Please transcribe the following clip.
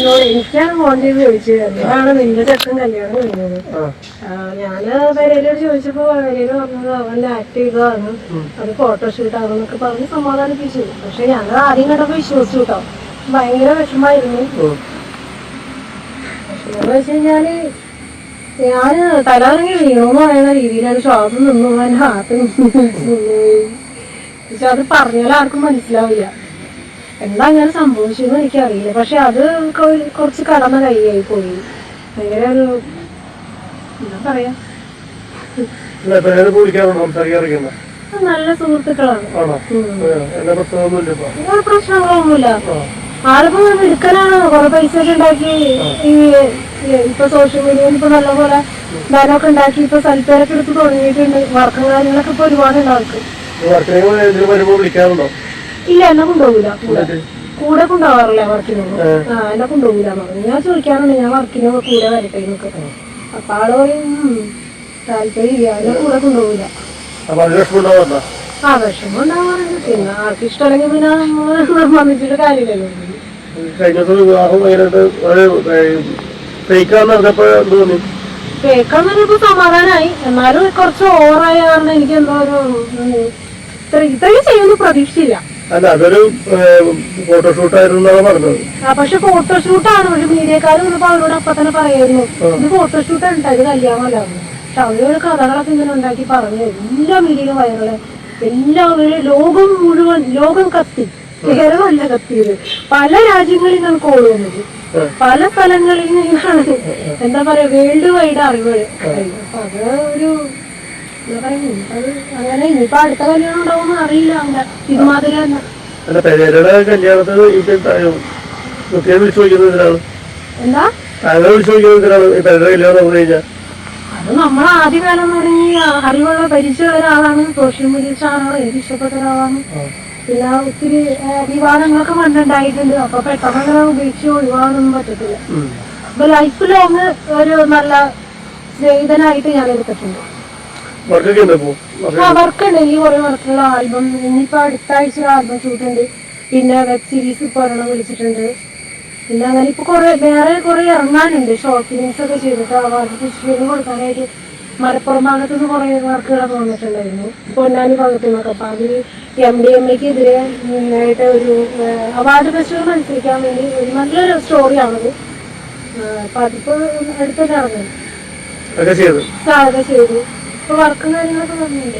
എന്നോട് എനിക്കാണ് ഫോൺ ചെയ്ത് ചോദിച്ചത് എന്തിനാണ് നിന്റെ ചെക്കൻ കല്യാണം കഴിഞ്ഞത്. ഞാൻ പെരയിലോട് ചോദിച്ചപ്പോ പെരയിൽ പറഞ്ഞത് അവൻ ആക്ട് ചെയ്തതാണ്. അത് ഫോട്ടോഷൂട്ട് എന്നൊക്കെ പറഞ്ഞ് സമാധാനിപ്പിച്ചു. പക്ഷെ ഞങ്ങൾ ആദ്യം കണ്ടപ്പോ വിശ്വസിച്ചു കേട്ടോ. ഭയങ്കര വിഷമായിരുന്നു. വിഷമെന്ന് വെച്ച് കഴിഞ്ഞാൽ ഞാൻ തലകറങ്ങി വീണെന്ന് പറയുന്ന രീതിയിലാണ് ശ്വാസം നിന്നു. ഹാർട്ട് നിന്നു. പക്ഷെ അത് പറഞ്ഞാൽ ആർക്കും മനസ്സിലാവില്ല. എന്താ അങ്ങനെ സംഭവിച്ചെന്ന് എനിക്കറിയില്ല. പക്ഷെ അത് കുറച്ച് കടന്ന കൈയായി പോയി. ഭയങ്കര ഒരു എന്താ പറയാ? നല്ല സുഹൃത്തുക്കളാണ്. പ്രശ്നങ്ങളൊന്നുമില്ല. ആരൊപ്പം ആളിപ്പോ മിടുക്കനാണ് കുറെ പൈസ ഒക്കെ ഉണ്ടാക്കി ഈ ഈ ഇപ്പൊ സോഷ്യൽ മീഡിയയിൽ ഇപ്പൊ നല്ലപോലെ ധനമൊക്കെ ഉണ്ടാക്കി ഇപ്പൊ സൽപ്പേരൊക്കെ എടുത്ത് തുടങ്ങിയിട്ടുണ്ട്. വർക്കും കാര്യങ്ങളൊക്കെ ഇപ്പൊ ഒരുപാടുണ്ട് ആൾക്ക് ഇല്ല എന്നെ കൊണ്ടുപോകില്ല കൂടെ കൂടെ കൊണ്ടുപോകാറില്ല വർക്കിനൊന്നും ആ. എന്നെ കൊണ്ടുപോകില്ല പറഞ്ഞു. ഞാൻ ചോദിക്കാറുണ്ട് ഞാൻ വർക്കിന് കൂടെ വരട്ടെ എന്നൊക്കെ അപ്പൊ ആൾ പറയും "ഉം, താല്പര്യം എന്നെ കൂടെ കൊണ്ടുപോകില്ല ആ വിഷമം ഉണ്ടാവാറുണ്ട് പിന്നെ ആർക്കും ഇഷ്ടമല്ലെങ്കിൽ പിന്നെ നിർബന്ധിച്ചിട്ട് കാര്യമില്ലല്ലോ. കഴിഞ്ഞ ദിവസം വിവാഹം ഭയങ്കരമായിട്ട് ഒരു ഫേക്കാന്ന് പറഞ്ഞപ്പോ എന്ത് തോന്നി? കേൾക്കാൻ ഇപ്പൊ സമാധാനമായി എന്നാലും കുറച്ച് ഓവറായ കാരണം എനിക്ക് എന്തോ ഒരു ഇത്ര ഇത്രയും ചെയ്യുമെന്ന് പ്രതീക്ഷിച്ചില്ല. അല്ല അതൊരു ഫോട്ടോഷൂട്ട് ആയിരുന്നു എന്നാണ് പറഞ്ഞത് പക്ഷെ ഫോട്ടോഷൂട്ടാണ്. പക്ഷെ മീഡിയക്കാർ വന്നപ്പോ അവരോട് അപ്പൊ തന്നെ പറയായിരുന്നു ഇത് ഫോട്ടോഷൂട്ട് ഉണ്ടായത് കല്യാണമല്ല പക്ഷെ അവരോട് കഥകളൊക്കെ ഇങ്ങനെ ഉണ്ടാക്കി പറഞ്ഞു എല്ലാ മീഡിയയിലും വയറുകളെ എല്ലാവരും ലോകം മുഴുവൻ ലോകം കത്തി. കേരളമല്ല കത്തിയത് പല രാജ്യങ്ങളിൽ നിന്നാണ് കോൾ വന്നത്. പല സ്ഥലങ്ങളിൽ നിന്നാണ്. എന്താ പറയാ വേൾഡ് വൈഡ് അറിവ് അത് ഒരു അങ്ങനെ ഇനിയിപ്പോ അടുത്ത കല്യാണം ഉണ്ടാവുമെന്ന് അറിയില്ല അങ്ങനെ ഇതുമാതിരി തന്നെ അല്ല പെരേരയുടെ കല്യാണത്തിന് ഇത് കുട്ടിയെ വിളിച്ചു ചോദിക്കുന്നത് എന്തിനാണ് എന്താ താങ്കളെ വിളിച്ചു ചോദിക്കുന്നത് എന്തിനാണ് ഈ പെരേരയുടെ കല്യാണം നടന്നു കഴിഞ്ഞാൽ അത് നമ്മൾ അറിവുള്ള പരിചയമുള്ള ഒരാളാണ്. സോഷ്യൽ മീഡിയ സ്റ്റാറാണ് എനിക്ക് ഇഷ്ടപ്പെട്ട ഒരാളാണ്. പിന്നെ ഒത്തിരി വിവാദങ്ങളൊക്കെ പണ്ടുണ്ടായിട്ടുണ്ട്. അപ്പൊ പെട്ടെന്ന് ഉപേക്ഷിച്ച് ഒഴിവാകാനൊന്നും പറ്റത്തില്ല. അപ്പൊ ഒരു നല്ല സ്നേഹിതനായിട്ട് ഞാൻ എടുത്തിട്ടുണ്ട്. വർക്കൊക്കെ ഉണ്ട് വർക്ക് ആ വർക്ക് ഉണ്ട് എനിക്ക് കുറെ വർക്കുള്ള ആൽബം. ഇനിയിപ്പോ അടുത്ത ആഴ്ച ഒരു ആൽബം ഷൂട്ട് ഉണ്ട്. പിന്നെ വെബ് സീരീസ് ഇപ്പൊ ഒരെണ്ണം വിളിച്ചിട്ടുണ്ട്. പിന്നെ അങ്ങനെ ഇപ്പൊ കുറെ വേറെ കുറെ ഇറങ്ങാനുണ്ട്. ഷോർട്ട് ഫിലിംസ് ഒക്കെ ചെയ്തിട്ട് അവാർഡ് ഫെസ്റ്റിവലിന് കൊടുക്കാനായിട്ട് മലപ്പുറം ഭാഗത്തു നിന്ന് കുറെ വർക്കുകളൊക്കെ വന്നിട്ടുണ്ടായിരുന്നു. പൊന്നാനി ഭാഗത്തു നിന്നൊക്കെ അപ്പൊ അതിൽ എം ഡി എം എക്ക് എതിരെ ആയിട്ട് ഒരു അവാർഡ് ഫെസ്റ്റിവൽ മത്സരിക്കാൻ വേണ്ടി ഒരു നല്ലൊരു സ്റ്റോറിയാണത് അപ്പൊ അതിപ്പോ അടുത്തൊക്കെ ഇറങ്ങും. ചെയ്തു. വർക്കും കാര്യങ്ങളൊക്കെ വന്നിട്ടുണ്ട്